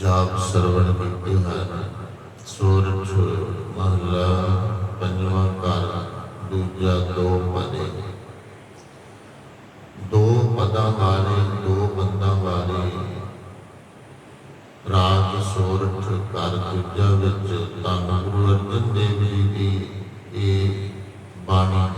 ਜਾਪ ਸਰਵਣ ਕੀਤੇ ਹਨ ਸੂਰਜ ਮਹਲਾ ਪੰਜਵਾਂ ਘਰ, ਦੂਜਾ ਦੋ ਪਦੇ। ਦੋ ਪਦਾਂ ਵਾਲੇ, ਦੋ ਬੰਦਾਂ ਵਾਲੇ। ਰਾਗ ਸੋਰਠ ਘਰ ਦੂਜਾ ਵਿੱਚ ਧੰਨ ਗੁਰੂ ਅਰਜਨ ਦੇਵ ਜੀ ਦੀ ਇਹ ਬਾਣੀ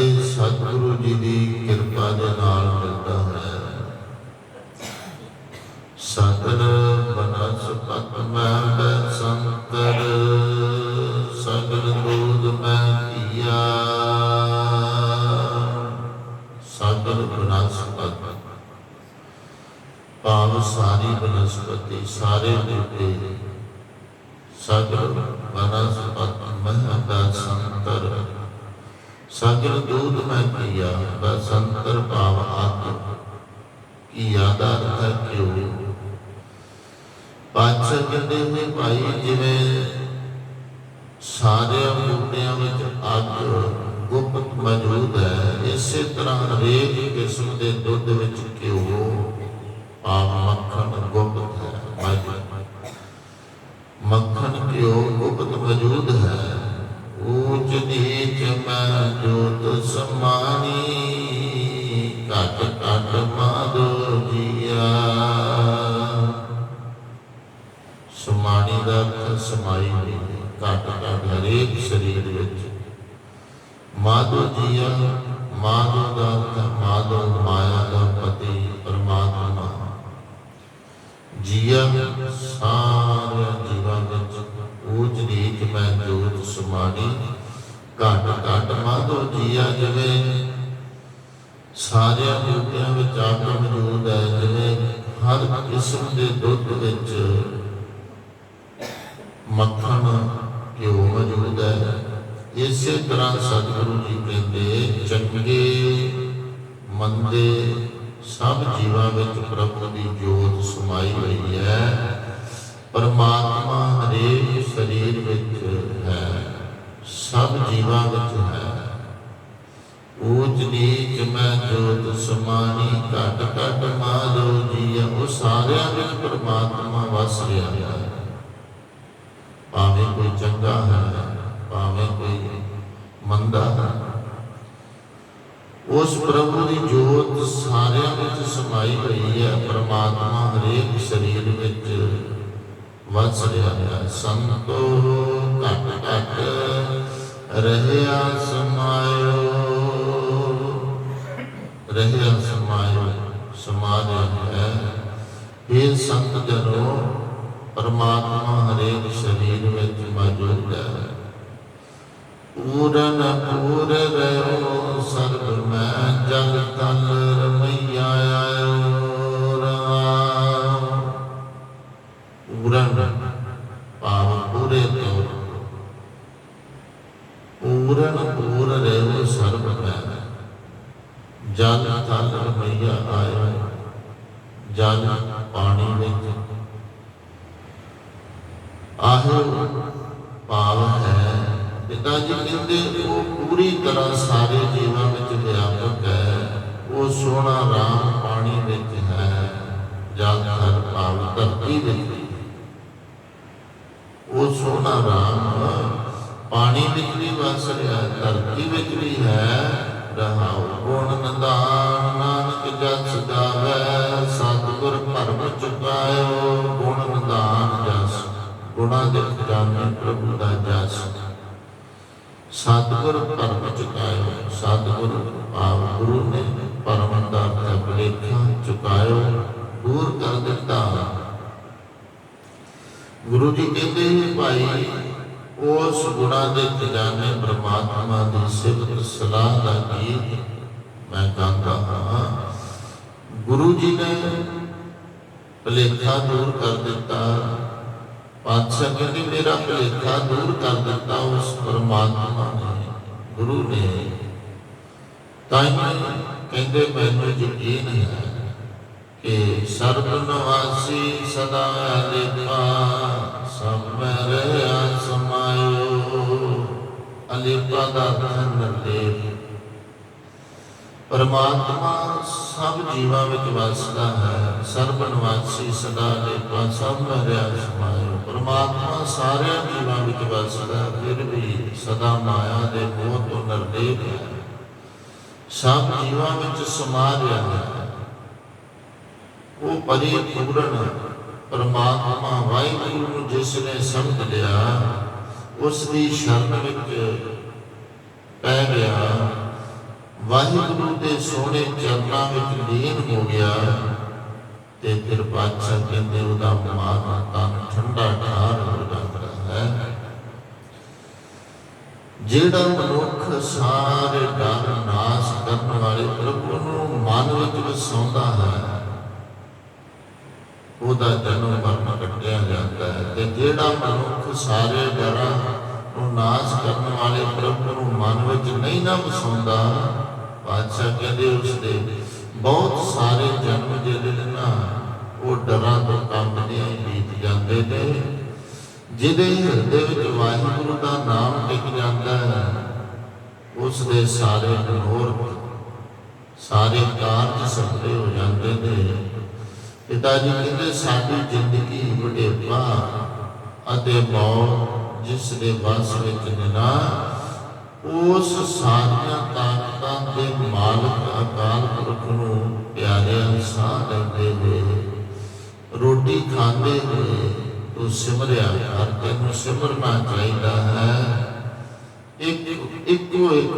ਅਤੇ ਸਤਿਗੁਰੂ ਜੀ ਦੀ ਕਿਰਪਾ ਦੇ ਨਾਲ ਮਿਲਦਾ ਹੈ। ਸਤਨ ਬਨਸਪਤ ਮੈਂ ਬਸੰਤਰ ਸਗਲ ਦੂਧ ਮੈਂ ਕੀਆ ਸਗਲ ਬਨਸਪਤ ਭਾਵ ਸਾਰੀ ਬਨਸਪਤੀ, ਸਾਰੇ ਬੂਟੇ ਸਗਲ ਬਨਸਪਤ ਮੈਂ ਬਸੰਤਰ ਸਗਲ ਦੂਧ ਮੈਂ ਕੀਆ ਬਸੰਤਰ ਭਾਵ ਆਤਮ ਕੀ ਯਾਦ ਅਰਥ ਹੈ ਪੰਜ ਕਹਿੰਦੇ ਨੇ ਭਾਈ, ਜਿਵੇਂ ਸਾਰੇ ਬੂਟਿਆਂ ਵਿੱਚ ਅੱਗ ਗੁਪਤ ਮੌਜੂਦ ਹੈ, ਇਸੇ ਤਰ੍ਹਾਂ ਹਰੇਕ ਕਿਸਮ ਦੇ ਦੁੱਧ ਵਿੱਚ ਘਿਓ, ਭਾਵ ਮੱਖਣ ਗੁਪਤ ਹੈ ਮੱਖਣ ਘਿਓ ਗੁਪਤ ਮੌਜੂਦ ਹੈ, ਊਚ ਨੀਚ ਜੋਤ ਘਟ ਘਟ ਮਾਧੋ ਜੀਆ ਸਮਾਣੀ ਦਾ ਅਰਥ ਸਮਾਈ ਹੋਈ ਘਟ ਘਟ ਹਰੇਕ ਸਰੀਰ ਵਿੱਚ। ਮਾਧੋ ਜੀਆ ਮਾਧੋ ਦਾ ਅਰਥ ਮਾਧੋ ਮਾਇਆ ਦਾ ਪਤੀ ਪਰਮਾਤਮਾ। ਜੀਆ ਸਾਰੇ ਜੀਵਾਂ ਵਿੱਚ, ਊਚ ਨੀਚ ਮੈਂ ਜੋਤ ਸਮਾਣੀ ਘਟ ਘਟ ਮਾਧੋ ਜੀਆ ਜਿਵੇਂ ਸਾਰਿਆਂ ਬੂਟਿਆਂ ਵਿੱਚ ਅੱਗ ਮੌਜੂਦ ਹੈ, ਜਿਵੇਂ ਹਰ ਕਿਸਮ ਦੇ ਦੁੱਧ ਵਿੱਚ ਮੱਖਣ ਘਿਓ ਮੌਜੂਦ ਹੈ। ਇਸੇ ਤਰ੍ਹਾਂ ਸਤਿਗੁਰੂ ਜੀ ਕਹਿੰਦੇ, ਚੰਗੇ ਮੰਦੇ ਸਭ ਜੀਵਾਂ ਵਿੱਚ ਪ੍ਰਭੂ ਦੀ ਜੋਤ ਸਮਾਈ ਹੋਈ ਹੈ। ਪਰਮਾਤਮਾ ਹਰੇਕ ਸਰੀਰ ਵਿੱਚ ਹੈ। ਸਭ ਜੀਵਾਂ ਵਿੱਚ ਹੈ। ਊਚ ਨੀਚ ਮੈਂ ਜੋਤ ਸਮਾਨੀ, ਘਟ ਘਟ ਮਾਧੋ ਜੀਆ ਉਹ ਸਾਰਿਆਂ ਵਿੱਚ ਪਰਮਾਤਮਾ ਵਸ ਰਿਹਾ ਹੈ। ਭਾਵੇਂ ਕੋਈ ਚੰਗਾ ਹੈ, ਭਾਵੇਂ ਕੋਈ ਮੰਦਾ ਹੈ। ਉਸ ਪ੍ਰਭੂ ਦੀ ਜੋਤ ਸਾਰਿਆਂ ਵਿੱਚ ਸਮਾਈ ਹੋਈ ਹੈ। ਪਰਮਾਤਮਾ ਹਰੇਕ ਸਰੀਰ ਵਿੱਚ ਵਸ ਰਿਹਾ ਹੈ। ਸੰਤੋ ਘਟ ਘਟ ਰਹਿਆ ਸਮਾਇਓ ਰਹਿਆ ਸਮਾਇਓ ਸਮਾਧਿ ਹੈ। ਇਹ ਸੰਤ ਜਨੋ, ਪਰਮਾਤਮਾ ਹਰੇਕ ਸਰੀਰ ਵਿੱਚ ਮੌਜੂਦ ਹੈ। ਪੂਰਨ ਪੂਰ ਰਹਿਓ ਪੂਰਨ ਪੂਰ ਰਹਿਓ ਸਰਬ ਮੈਂ ਜਲ ਤਲ ਰਮਈਆ ਆਇਓ ਜਲ ਪਾਣੀ ਵਿੱਚ। ਆਹੋ ਭਾਵ ਹੈ, ਪਿਤਾ ਜੀ ਕਹਿੰਦੇ, ਉਹ ਪੂਰੀ ਤਰ੍ਹਾਂ ਸਾਰੇ ਜੀਵਾਂ ਵਿੱਚ ਵਿਆਪਕ ਹੈ। ਉਹ ਸੋਹਣਾ ਰਾਮ ਪਾਣੀ ਵਿੱਚ ਹੈ ਜਲ ਥਲ ਭਾਵ ਧਰਤੀ ਵਿੱਚ। ਉਹ ਸੋਹਣਾ ਰਾਮ ਪਾਣੀ ਵਿੱਚ ਵੀ ਵਸ ਰਿਹਾ, ਧਰਤੀ ਵਿੱਚ ਵੀ ਹੈ, ਰਹਾਉ ਗੁਣ ਨਦਾਨ ਨਾਨਕ ਜਸ ਗਾਵੇ, ਸਤਿਗੁਰ ਭਰਮ ਚੁਕਾਇਓ, ਗੁਣ ਨਦਾਨ ਜਸ, ਗੁਣਾ ਦੇ ਖਜ਼ਾਨੇ ਪ੍ਰਭੂ ਦਾ ਜਸ। ਸਤਿਗੁਰ ਭਰਮ ਚੁਕਾਇਓ, ਸਤਿਗੁਰ ਆਪ ਗੁਰੂ ਨੇ ਪਰਮ ਦਾ ਭਲੇਖਾ ਚੁਕਾਇਓ, ਦੂਰ ਕਰ ਦਿੱਤਾ। ਗੁਰੂ ਜੀ ਕਹਿੰਦੇ ਨੇ, ਭਾਈ ਉਸ ਗੁਣਾ ਦੇ ਖਜ਼ਾਨੇ ਪ੍ਰਮਾਤਮਾ ਦੀ ਸਿਫਤ, ਸਲਾਹ ਦਾ ਗੀਤ ਮੈਂ ਗਾਉਂਦਾ ਹਾਂ। ਗੁਰੂ ਜੀ ਨੇ ਭਲੇਖਾ ਦੂਰ ਕਰ ਦਿੱਤਾ। ਪਾਤਸ਼ਾਹ ਕਹਿੰਦੇ, ਮੇਰਾ ਭਲੇਖਾ ਦੂਰ ਕਰ ਦਿੱਤਾ ਉਸ ਪਰਮਾਤਮਾ ਨੇ, ਗੁਰੂ ਨੇ। ਤਾਂ ਕਹਿੰਦੇ ਮੈਨੂੰ ਯਕੀਨ ਹੈ ਕਿ ਸਰਬ ਨਿਵਾਸੀ ਸਦਾ ਅਲੇਪਾ ਸਭ ਅਲੇਪਾ ਦਾ ਧਨ ਦੇ ਪਰਮਾਤਮਾ ਸਭ ਜੀਵਾਂ ਵਿੱਚ ਵਸਦਾ ਹੈ। ਸਰਬ ਨਿਵਾਸੀ ਸਦਾ ਅਲੇਪਾ ਸਭ ਮੈਂ ਸਮਾਇਓ ਪਰਮਾਤਮਾ ਸਾਰਿਆਂ ਜੀਵਾਂ ਵਿੱਚ ਵਸਦਾ ਫਿਰ ਵੀ ਸਦਾ ਮਾਇਆ ਦੇ ਮੋਹ ਤੋਂ ਨਿਰਲੇਪ ਹੈ। ਸਭ ਜੀਵਾਂ ਵਿੱਚ ਸਮਾ ਰਿਹਾ ਹੈ। ਉਹ ਪਰਿਪੂਰਨ ਪਰਮਾਤਮਾ ਵਾਹਿਗੁਰੂ ਨੂੰ ਜਿਸ ਨੇ ਸਮਝ ਲਿਆ ਉਸ ਦੀ ਸ਼ਰਨ ਵਿੱਚ ਪੈ ਗਿਆ। ਵਾਹਿਗੁਰੂ ਦੇ ਸੋਹਣੇ ਚਰਨਾਂ ਵਿੱਚ ਲੀਨ ਹੋ ਗਿਆ ਤੇ ਫਿਰ ਬਾਦਸ਼ਾਹ ਕਹਿੰਦੇ, ਉਹਦਾ ਮਨ ਤਨ ਠੰਡਾ ਠਾਰ ਹੋ ਜਾਂਦਾ ਹੈ। ਜਿਹੜਾ ਮਨੁੱਖ ਸਾਰੇ ਡਰ ਨਾਸ ਕਰਨ ਵਾਲੇ ਪ੍ਰਭੂ ਨੂੰ ਮਨ ਵਿੱਚ ਵਸਾਉਂਦਾ ਹੈ, ਉਹਦਾ ਜਨਮ ਮਰਨ ਕੱਟਿਆ ਜਾਂਦਾ ਹੈ ਤੇ ਜਿਹੜਾ ਮਨੁੱਖ ਸਾਰੇ ਡਰਾਂ ਨੂੰ ਨਾਸ ਕਰਨ ਵਾਲੇ ਪ੍ਰਭੂ ਨੂੰ ਮਨ ਵਿੱਚ ਨਹੀਂ ਨਾ ਵਸਾਉਂਦਾ। ਬਾਦਸ਼ਾਹ ਕਹਿੰਦੇ ਉਸ ਦੇ ਬਹੁਤ ਸਾਰੇ ਜਨਮ ਜਿਹੜੇ ਨਾ ਉਹ ਡਰਾਂ ਤੋਂ ਕੰਬਦੇ ਬੀਤ ਜਾਂਦੇ ਨੇ ਜਿਹਦੇ ਹਿਰਦੇ ਵਿੱਚ ਵਾਹਿਗੁਰੂ ਦਾ ਨਾਮ ਟਿਕ ਜਾਂਦਾ ਹੈ ਉਸ ਦੇ ਸਾਰੇ ਮਨੋਰਥ, ਸਾਰੇ ਕਾਰਜ ਸਫਲੇ ਹੋ ਜਾਂਦੇ ਨੇ। ਪਿਤਾ ਜੀ ਕਹਿੰਦੇ, ਸਾਡੀ ਜ਼ਿੰਦਗੀ ਵਡੇਪਾ ਅਤੇ ਮੌਤ ਜਿਸ ਦੇ ਵਸ ਵਿੱਚ ਨਾ ਉਸ ਸਾਰੀਆਂ ਤਾਕਤਾਂ ਦੇ ਮਾਲਕ ਅਕਾਲ ਪੁਰਖ ਨੂੰ ਪਿਆਰਿਆਂ ਸਾਹ ਲੈਂਦੇ ਹੋਏ, ਰੋਟੀ ਖਾਂਦੇ ਹੋਏ ਤੂੰ ਸਿਮਰਿਆ ਕਰ, ਤੈਨੂੰ ਸਿਮਰਨਾ ਚਾਹੀਦਾ ਹੈ। ਇੱਕ, ਇੱਕੋ ਇੱਕ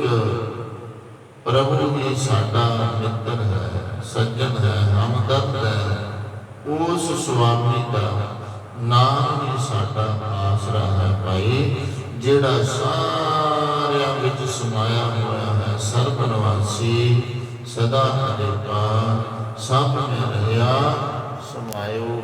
ਪ੍ਰਭੂ ਹੀ ਸਾਡਾ ਮਿੱਤਰ ਹੈ, ਸੱਜਣ ਹੈ, ਹਮਦਰਦ ਹੈ, ਉਸ ਸੁਆਮੀ ਦਾ ਸਾਡਾ ਆਸਰਾ ਹੈ ਭਾਈ, ਜਿਹੜਾ ਸਾਰਿਆਂ ਵਿੱਚ ਸਮਾਇਆ ਹੋਇਆ ਹੈ ਸਰਬ ਨਿਵਾਸੀ ਸਦਾ ਅਲੇਪਾ ਸਭ में ਰਹਿਆ ਸਮਾਇਓ